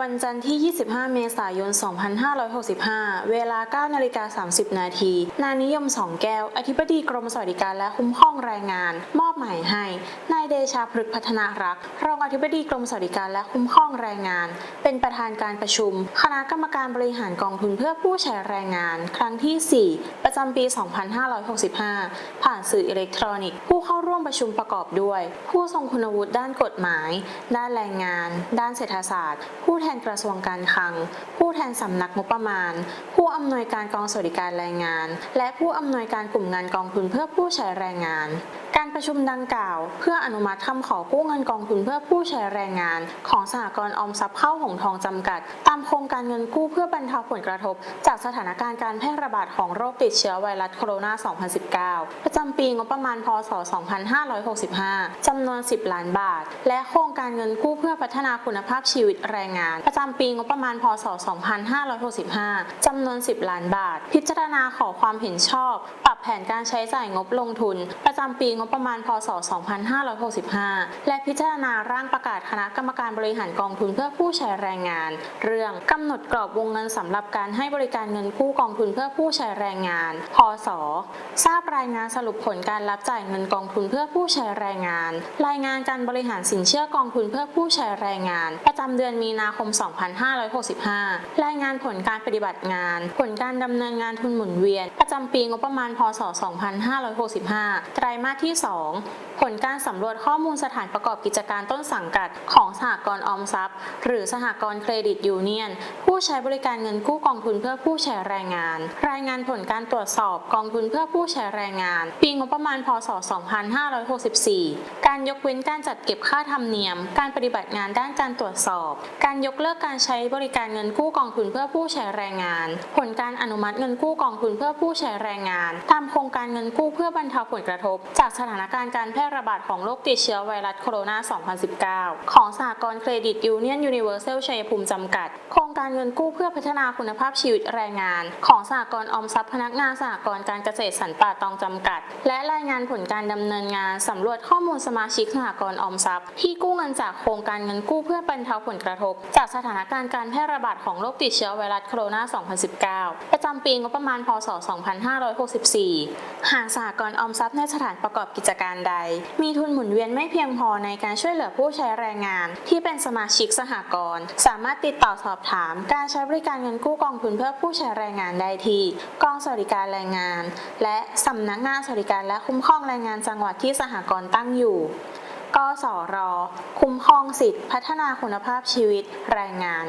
วันจันทร์ที่ 25 เมษายน 2565 เวลา 9 นาฬิกา 30 นาที นายนิยมสองแก้ว อธิบดีกรมสวัสดิการและคุ้มครองแรงงาน มอบหมายให้ นายเดชาพฤกพัฒนารักษ์รองอธิบดีกรมสวัสดิการและคุ้มครองแรงงาน เป็นประธานการประชุม คณะกรรมการบริหารกองทุนเพื่อผู้ใช้แรงงาน ครั้งที่ 4 จำปี 2565 ผ่านสื่ออิเล็กทรอนิกส์ ผู้เข้าร่วมประชุมประกอบด้วย ผู้ทรงคุณวุฒิด้านกฎหมาย ด้านแรงงาน ด้านเศรษฐศาสตร์ ผู้แทนกระทรวงการคลัง ผู้แทนสำนักงบประมาณ ผู้อำนวยการกองสวัสดิการแรงงาน และผู้อำนวยการกลุ่มงานกองทุนเพื่อผู้ใช้แรงงาน การประชุมดังกล่าว เพื่ออนุมัติคำขอกู้เงินกองทุนเพื่อผู้ใช้แรงงาน ของสหกรณ์ออมทรัพย์เข้าหงทองจำกัด ตามโครงการเงินกู้เพื่อบรรเทาผลกระทบ จากสถานการณ์การแพร่ระบาดของโรคติดเชื้อไวรัสโคโรนา 2019 ประจำปีงบประมาณ พศ 2565 จำนวน 10 ล้านบาท และโครงการเงินกู้เพื่อพัฒนาคุณภาพชีวิตแรงงาน ประจำปีงบประมาณ พศ 2565 จำนวน 10 ล้านบาท พิจารณาขอความเห็นชอบ ปรับแผนการใช้จ่ายงบลงทุน ประจำปีงบประมาณ พศ 2565 และพิจารณาร่างประกาศคณะกรรมการบริหารกองทุนเพื่อผู้ใช้แรงงาน เรื่องกำหนดกรอบวงเงินสำหรับการให้บริการเงินกู้กองทุนเพื่อผู้ใช้แรงงานพศ ทราบรายงานสรุปผลการรับจ่ายเงินกองทุนเพื่อผู้ใช้แรงงาน รายงานการบริหารสินเชื่อกองทุนเพื่อผู้ใช้แรงงาน ประจำเดือนมีนาคม 2565 รายงานผลการปฏิบัติงาน ผลการดำเนินงานทุนหมุนเวียน ประจำปีงบประมาณ พศ 2565 ไตรมาสที่ 2ผลการสำรวจข้อมูลสถานประกอบกิจการต้นสังกัด ของสหกรณ์ออมทรัพย์ หรือสหกรณ์เครดิตยูเนียน ผู้ใช้บริการเงินกู้กองทุนเพื่อผู้ใช้แรงงาน รายงานผลการตรวจสอบกองทุนเพื่อผู้ใช้แรงงาน ปีงบประมาณ พศ 2564 การยกเว้นการจัดเก็บค่าธรรมเนียม การปฏิบัติงานด้านการตรวจสอบ การยกเลิกการใช้บริการเงินกู้กองทุนเพื่อผู้ใช้แรงงาน ผลการอนุมัติเงินกู้กองทุนเพื่อผู้ใช้แรงงานตามโครงการเงินกู้เพื่อบรรเทาผลกระทบ จากสถานการณ์การแพร่ระบาดของโรคติดเชื้อไวรัสโคโรนา 2019 ของสหกรณ์เครดิตยูเนียนยูนิเวอร์แซลชัยภูมิจำกัด โครงการเงินกู้เพื่อพัฒนาคุณภาพชีวิตแรงงาน ของสหกรณ์ออมทรัพย์พนักงานสหกรณ์การเกษตรสันป่าตองจำกัด และรายงานผลการดำเนินงานสำรวจข้อมูลสมาชิกสหกรณ์ออมทรัพย์ ที่กู้เงินจากโครงการเงินกู้เพื่อบรรเทาผลกระทบ จากสถานการณ์การแพร่ระบาดของโรคติดเชื้อไวรัสโคโรนา 2019 ประจำปีงบประมาณพศ 2564 หากสหกรณ์ออมทรัพย์ในสถานประกอบกิจการใด มีทุนหมุนเวียนไม่เพียงพอในการช่วยเหลือผู้ใช้แรงงาน ที่เป็นสมาชิกสหกรณ์สามารถติดต่อสอบถามการใช้บริการเงินกู้กองทุนเพื่อผู้ใช้แรงงานได้ที่กองสวัสดิการแรงงาน และสำนักงานสวัสดิการและคุ้มครองแรงงานจังหวัดที่สหกรณ์ตั้งอยู่กสร คุ้มครองสิทธิพัฒนาคุณภาพชีวิตแรงงาน